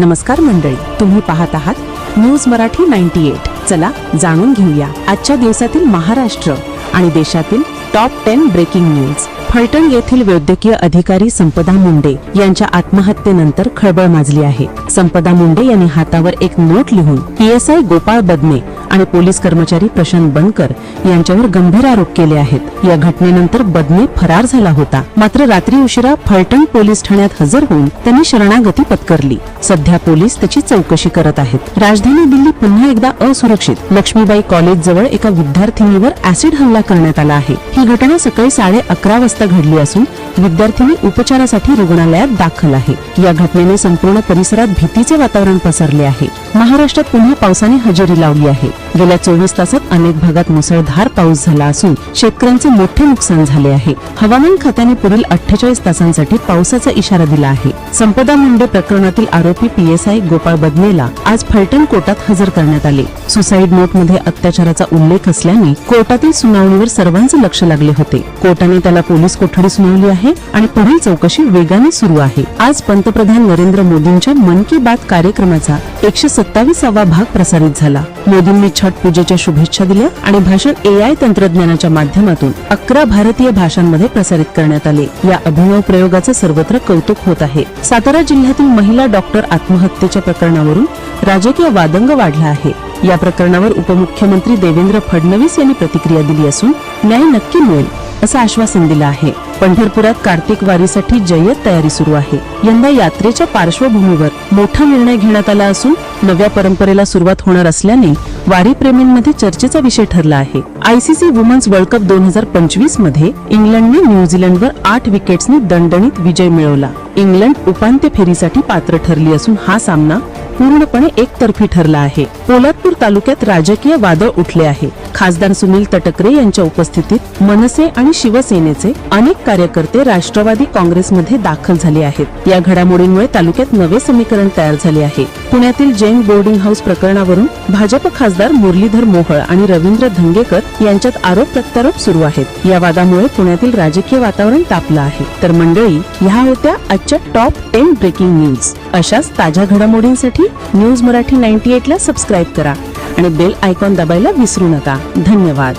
नमस्कार मंडळी तुम्ही पाहत आहात न्यूज मराठी नाईन्टी एट. चला जाणून घेऊया आजच्या दिवसातील महाराष्ट्र आणि देशातील top ten breaking news Phaltan येथील वैद्यकीय अधिकारी संपदा मुंडे यांच्या आत्महत्येनंतर खळबळ माजली आहे. संपदा मुंडे यांनी हातावर एक नोट लिहून पीएसआय गोपाळ बदने आणि पोलीस कर्मचारी प्रशांत बनकर यांच्यावर गंभीर आरोप केले आहेत. या घटनेनंतर बदने फरार झाला होता. मात्र रात्री उशिरा फलटण पोलीस ठाण्यात हजर होऊन त्यांनी शरणागती पत्करली. सध्या पोलीस त्याची चौकशी करत आहेत. राजधानी दिल्ली पुन्हा एकदा असुरक्षित. लक्ष्मीबाई कॉलेज जवळ एका विद्यार्थिनीवर ऍसिड हल्ला करण्यात आला आहे. ही घटना सकाळी साडे अकरा वाजता घडली असून विद्यार्थिनी उपचारासाठी रुग्णालयात दाखल आहे. या घटनेने संपूर्ण परिसरात भीतीचे वातावरण पसरले आहे. महाराष्ट्रात पुन्हा पावसाने हजेरी लावली आहे. गेल्या चोवीस तासात अनेक भागात मुसळधार पाऊस झाला असून शेतकऱ्यांचे मोठे नुकसान झाले आहे. हवामान खात्याने पुढील अठ्ठेचाळीस तासांसाठी पावसाचा इशारा दिला आहे. संपदा मुंडे प्रकरणातील आरोपी पीएसआय गोपाळ बदनेला आज फलटण कोर्टात हजर करण्यात आले. सुसाईड नोटमध्ये अत्याचाराचा उल्लेख असल्याने कोर्टातील सुनावणीवर सर्वांचे लक्ष लागले होते. कोर्टाने त्याला पोलीस कोठडी सुनावली आहे. आणि पुढील चौकशी वेगाने सुरू आहे. आज पंतप्रधान नरेंद्र मोदींच्या मन की बात कार्यक्रमाचा एकशे सत्तावीसावा भाग प्रसारित झाला. मोदींनी छठ पूजेच्या शुभेच्छा दिल्या आणि भाषण ए आय तंत्रज्ञानाच्या माध्यमातून अकरा भारतीय भाषांमध्ये प्रसारित करण्यात आले. या अभिनव प्रयोगाचं सर्वत्र कौतुक होत आहे. सातारा जिल्ह्यातील महिला डॉक्टर आत्महत्येच्या प्रकरणावरून राजकीय वादंग वाढला आहे. या प्रकरणावर उपमुख्यमंत्री देवेंद्र फडणवीस यांनी प्रतिक्रिया दिली असून न्याय नक्की मिळेल असं आश्वासन दिलं आहे. पंढरपुरात कार्तिक वारीसाठी जय्यत तयारी सुरू आहे. यंदा यात्रेच्या पार्श्वभूमीवर मोठा निर्णय घेण्यात आला असून नव्या परंपरेला सुरुवात होणार असल्याने वारी प्रेमींमध्ये चर्चेचा विषय ठरला आहे. आयसीसी वुमन्स वर्ल्ड कप दोन हजार पंचवीसमध्ये इंग्लंडने न्यूझीलंडवर आठ विकेट्सनी दणदणीत विजय मिळवला. इंग्लंड उपांत्य फेरीसाठी पात्र ठरली असून हा सामना पूर्णपणे एकतर्फी ठरला आहे. पोलादपूर तालुक्यात राजकीय वादळ उठले आहे. खासदार सुनील तटकरे यांच्या उपस्थितीत मनसे आणि शिवसेनेचे अनेक कार्यकर्ते राष्ट्रवादी काँग्रेसमध्ये दाखल झाले आहेत. या घडामोडींमुळे तालुक्यात नवे समीकरण तयार झाले आहे. पुण्यातील जैन बोर्डिंग हाऊस प्रकरणावरून भाजप खासदार मुरलीधर मोहोळ आणि रवींद्र धंगेकर यांच्यात आरोप प्रत्यारोप सुरू आहेत. या वादामुळे पुण्यातील राजकीय वातावरण तापलं आहे. तर मंडळी ह्या होत्या आजच्या टॉप टेन ब्रेकिंग न्यूज अशाच ताज्या घडामोडींसाठी न्यूज मराठी नाईन्टी एट ला सबस्क्राईब करा आणि बेल आयकॉन दाबायला विसरू नका. धन्यवाद.